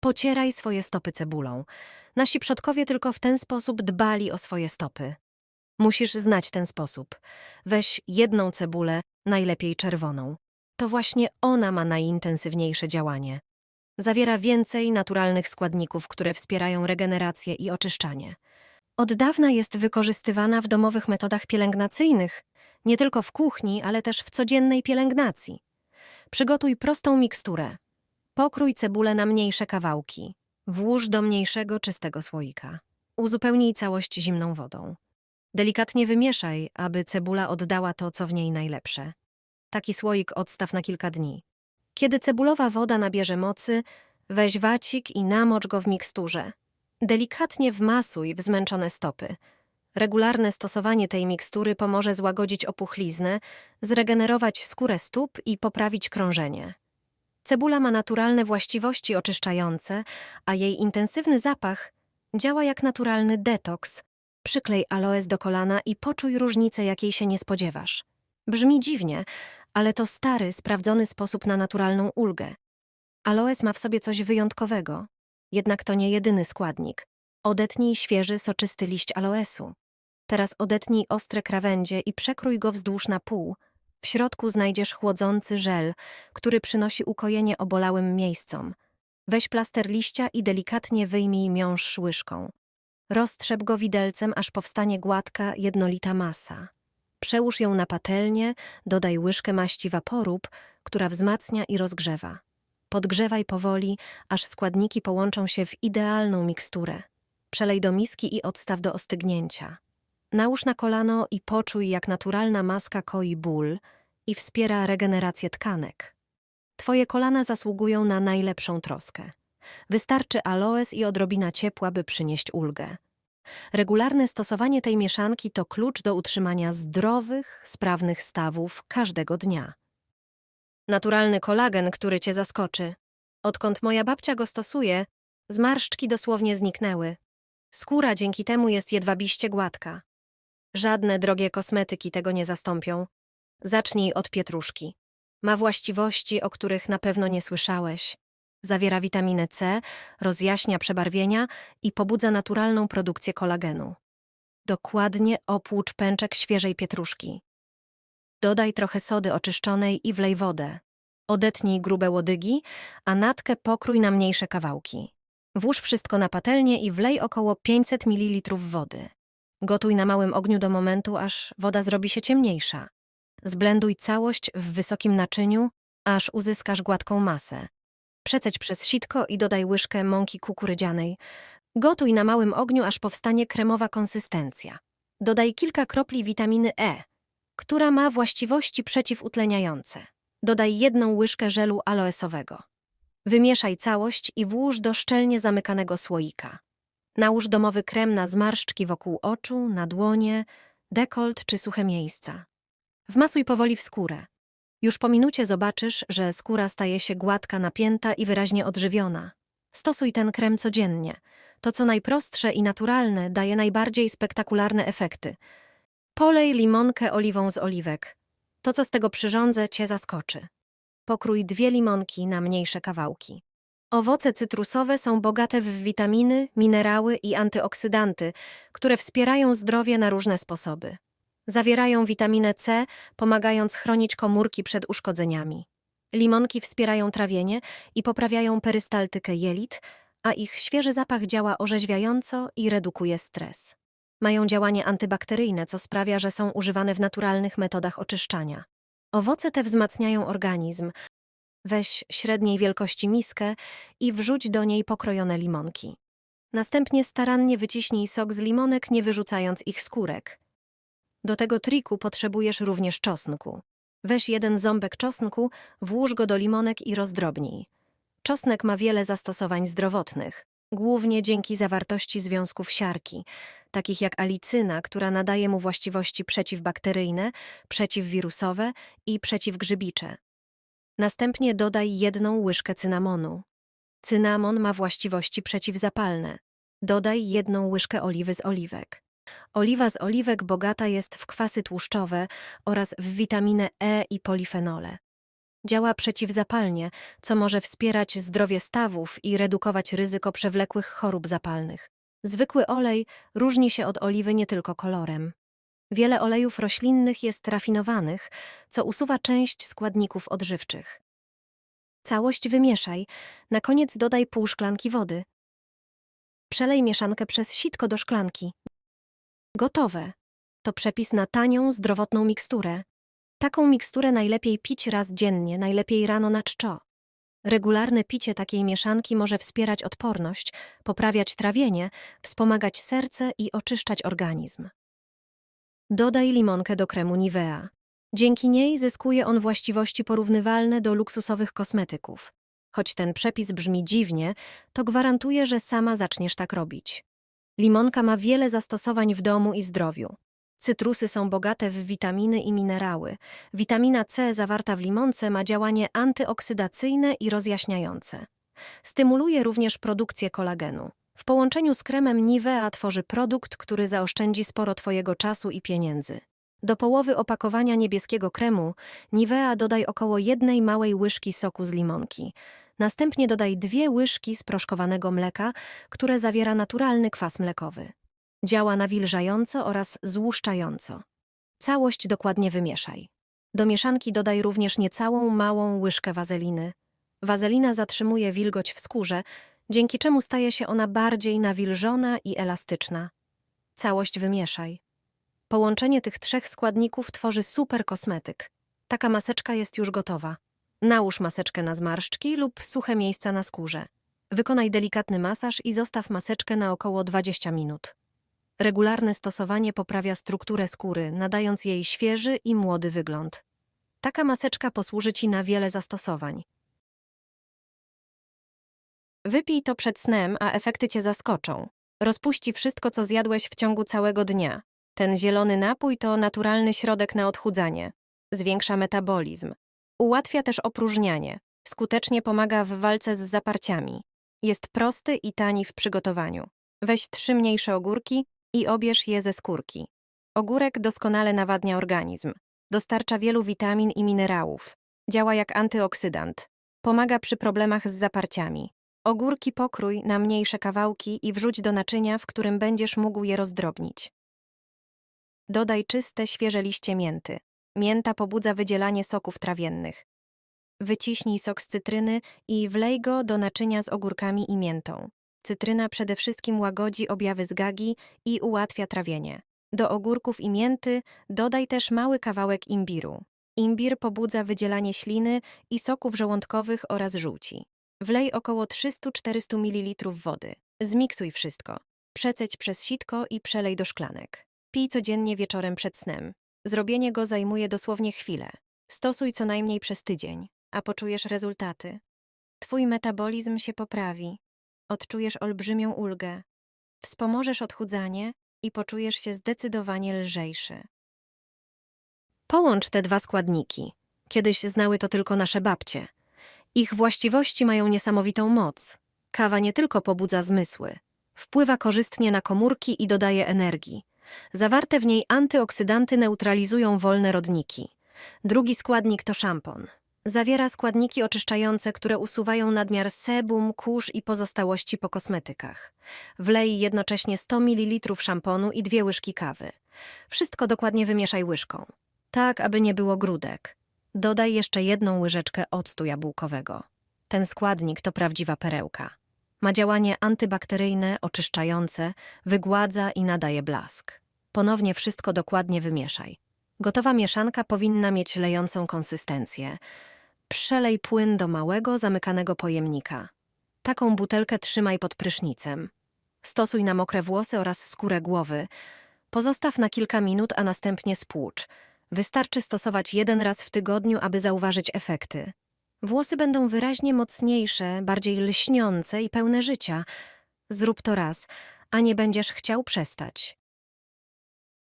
Pocieraj swoje stopy cebulą. Nasi przodkowie tylko w ten sposób dbali o swoje stopy. Musisz znać ten sposób. Weź jedną cebulę, najlepiej czerwoną. To właśnie ona ma najintensywniejsze działanie. Zawiera więcej naturalnych składników, które wspierają regenerację i oczyszczanie. Od dawna jest wykorzystywana w domowych metodach pielęgnacyjnych, nie tylko w kuchni, ale też w codziennej pielęgnacji. Przygotuj prostą miksturę. Pokrój cebulę na mniejsze kawałki. Włóż do mniejszego, czystego słoika. Uzupełnij całość zimną wodą. Delikatnie wymieszaj, aby cebula oddała to, co w niej najlepsze. Taki słoik odstaw na kilka dni. Kiedy cebulowa woda nabierze mocy, weź wacik i namocz go w miksturze. Delikatnie wmasuj w zmęczone stopy. Regularne stosowanie tej mikstury pomoże złagodzić opuchliznę, zregenerować skórę stóp i poprawić krążenie. Cebula ma naturalne właściwości oczyszczające, a jej intensywny zapach działa jak naturalny detoks. Przyklej aloes do kolana i poczuj różnicę, jakiej się nie spodziewasz. Brzmi dziwnie, ale to stary, sprawdzony sposób na naturalną ulgę. Aloes ma w sobie coś wyjątkowego, jednak to nie jedyny składnik. Odetnij świeży, soczysty liść aloesu. Teraz odetnij ostre krawędzie i przekrój go wzdłuż na pół. W środku znajdziesz chłodzący żel, który przynosi ukojenie obolałym miejscom. Weź plaster liścia i delikatnie wyjmij miąższ łyżką. Roztrzep go widelcem, aż powstanie gładka, jednolita masa. Przełóż ją na patelnię, dodaj łyżkę maści waporub, która wzmacnia i rozgrzewa. Podgrzewaj powoli, aż składniki połączą się w idealną miksturę. Przelej do miski i odstaw do ostygnięcia. Nałóż na kolano i poczuj, jak naturalna maska koi ból i wspiera regenerację tkanek. Twoje kolana zasługują na najlepszą troskę. Wystarczy aloes i odrobina ciepła, by przynieść ulgę. Regularne stosowanie tej mieszanki to klucz do utrzymania zdrowych, sprawnych stawów każdego dnia. Naturalny kolagen, który cię zaskoczy. Odkąd moja babcia go stosuje, zmarszczki dosłownie zniknęły. Skóra dzięki temu jest jedwabiście gładka. Żadne drogie kosmetyki tego nie zastąpią. Zacznij od pietruszki. Ma właściwości, o których na pewno nie słyszałeś. Zawiera witaminę C, rozjaśnia przebarwienia i pobudza naturalną produkcję kolagenu. Dokładnie opłucz pęczek świeżej pietruszki. Dodaj trochę sody oczyszczonej i wlej wodę. Odetnij grube łodygi, a natkę pokrój na mniejsze kawałki. Włóż wszystko na patelnię i wlej około 500 ml wody. Gotuj na małym ogniu do momentu, aż woda zrobi się ciemniejsza. Zblenduj całość w wysokim naczyniu, aż uzyskasz gładką masę. Przeceć przez sitko i dodaj łyżkę mąki kukurydzianej. Gotuj na małym ogniu, aż powstanie kremowa konsystencja. Dodaj kilka kropli witaminy E, która ma właściwości przeciwutleniające. Dodaj jedną łyżkę żelu aloesowego. Wymieszaj całość i włóż do szczelnie zamykanego słoika. Nałóż domowy krem na zmarszczki wokół oczu, na dłonie, dekolt czy suche miejsca. Wmasuj powoli w skórę. Już po minucie zobaczysz, że skóra staje się gładka, napięta i wyraźnie odżywiona. Stosuj ten krem codziennie. To, co najprostsze i naturalne, daje najbardziej spektakularne efekty. Polej limonkę oliwą z oliwek. To, co z tego przyrządzę, cię zaskoczy. Pokrój dwie limonki na mniejsze kawałki. Owoce cytrusowe są bogate w witaminy, minerały i antyoksydanty, które wspierają zdrowie na różne sposoby. Zawierają witaminę C, pomagając chronić komórki przed uszkodzeniami. Limonki wspierają trawienie i poprawiają perystaltykę jelit, a ich świeży zapach działa orzeźwiająco i redukuje stres. Mają działanie antybakteryjne, co sprawia, że są używane w naturalnych metodach oczyszczania. Owoce te wzmacniają organizm. Weź średniej wielkości miskę i wrzuć do niej pokrojone limonki. Następnie starannie wyciśnij sok z limonek, nie wyrzucając ich skórek. Do tego triku potrzebujesz również czosnku. Weź jeden ząbek czosnku, włóż go do limonek i rozdrobnij. Czosnek ma wiele zastosowań zdrowotnych, głównie dzięki zawartości związków siarki, takich jak alicyna, która nadaje mu właściwości przeciwbakteryjne, przeciwwirusowe i przeciwgrzybicze. Następnie dodaj jedną łyżkę cynamonu. Cynamon ma właściwości przeciwzapalne. Dodaj jedną łyżkę oliwy z oliwek. Oliwa z oliwek bogata jest w kwasy tłuszczowe oraz w witaminę E i polifenole. Działa przeciwzapalnie, co może wspierać zdrowie stawów i redukować ryzyko przewlekłych chorób zapalnych. Zwykły olej różni się od oliwy nie tylko kolorem. Wiele olejów roślinnych jest rafinowanych, co usuwa część składników odżywczych. Całość wymieszaj, na koniec dodaj pół szklanki wody. Przelej mieszankę przez sitko do szklanki. Gotowe. To przepis na tanią, zdrowotną miksturę. Taką miksturę najlepiej pić raz dziennie, najlepiej rano na czczo. Regularne picie takiej mieszanki może wspierać odporność, poprawiać trawienie, wspomagać serce i oczyszczać organizm. Dodaj limonkę do kremu Nivea. Dzięki niej zyskuje on właściwości porównywalne do luksusowych kosmetyków. Choć ten przepis brzmi dziwnie, to gwarantuję, że sama zaczniesz tak robić. Limonka ma wiele zastosowań w domu i zdrowiu. Cytrusy są bogate w witaminy i minerały. Witamina C zawarta w limonce ma działanie antyoksydacyjne i rozjaśniające. Stymuluje również produkcję kolagenu. Połączeniu z kremem Nivea tworzy produkt, który zaoszczędzi sporo Twojego czasu i pieniędzy. Do połowy opakowania niebieskiego kremu Nivea dodaj około jednej małej łyżki soku z limonki. Następnie dodaj dwie łyżki sproszkowanego mleka, które zawiera naturalny kwas mlekowy. Działa nawilżająco oraz złuszczająco. Całość dokładnie wymieszaj. Do mieszanki dodaj również niecałą małą łyżkę wazeliny. Wazelina zatrzymuje wilgoć w skórze, dzięki czemu staje się ona bardziej nawilżona i elastyczna. Całość wymieszaj. Połączenie tych trzech składników tworzy super kosmetyk. Taka maseczka jest już gotowa. Nałóż maseczkę na zmarszczki lub suche miejsca na skórze. Wykonaj delikatny masaż i zostaw maseczkę na około 20 minut. Regularne stosowanie poprawia strukturę skóry, nadając jej świeży i młody wygląd. Taka maseczka posłuży Ci na wiele zastosowań. Wypij to przed snem, a efekty Cię zaskoczą. Rozpuści wszystko, co zjadłeś w ciągu całego dnia. Ten zielony napój to naturalny środek na odchudzanie. Zwiększa metabolizm. Ułatwia też opróżnianie. Skutecznie pomaga w walce z zaparciami. Jest prosty i tani w przygotowaniu. Weź trzy mniejsze ogórki i obierz je ze skórki. Ogórek doskonale nawadnia organizm. Dostarcza wielu witamin i minerałów. Działa jak antyoksydant. Pomaga przy problemach z zaparciami. Ogórki pokrój na mniejsze kawałki i wrzuć do naczynia, w którym będziesz mógł je rozdrobnić. Dodaj czyste, świeże liście mięty. Mięta pobudza wydzielanie soków trawiennych. Wyciśnij sok z cytryny i wlej go do naczynia z ogórkami i miętą. Cytryna przede wszystkim łagodzi objawy zgagi i ułatwia trawienie. Do ogórków i mięty dodaj też mały kawałek imbiru. Imbir pobudza wydzielanie śliny i soków żołądkowych oraz żółci. Wlej około 300-400 ml wody. Zmiksuj wszystko. Przeceć przez sitko i przelej do szklanek. Pij codziennie wieczorem przed snem. Zrobienie go zajmuje dosłownie chwilę. Stosuj co najmniej przez tydzień, a poczujesz rezultaty. Twój metabolizm się poprawi. Odczujesz olbrzymią ulgę. Wspomożesz odchudzanie i poczujesz się zdecydowanie lżejszy. Połącz te dwa składniki. Kiedyś znały to tylko nasze babcie. Ich właściwości mają niesamowitą moc. Kawa nie tylko pobudza zmysły, wpływa korzystnie na komórki i dodaje energii. Zawarte w niej antyoksydanty neutralizują wolne rodniki. Drugi składnik to szampon. Zawiera składniki oczyszczające, które usuwają nadmiar sebum, kurz i pozostałości po kosmetykach. Wlej jednocześnie 100 ml szamponu i dwie łyżki kawy. Wszystko dokładnie wymieszaj łyżką, tak aby nie było grudek. Dodaj jeszcze jedną łyżeczkę octu jabłkowego. Ten składnik to prawdziwa perełka. Ma działanie antybakteryjne, oczyszczające, wygładza i nadaje blask. Ponownie wszystko dokładnie wymieszaj. Gotowa mieszanka powinna mieć lejącą konsystencję. Przelej płyn do małego, zamykanego pojemnika. Taką butelkę trzymaj pod prysznicem. Stosuj na mokre włosy oraz skórę głowy. Pozostaw na kilka minut, a następnie spłucz. Wystarczy stosować jeden raz w tygodniu, aby zauważyć efekty. Włosy będą wyraźnie mocniejsze, bardziej lśniące i pełne życia. Zrób to raz, a nie będziesz chciał przestać.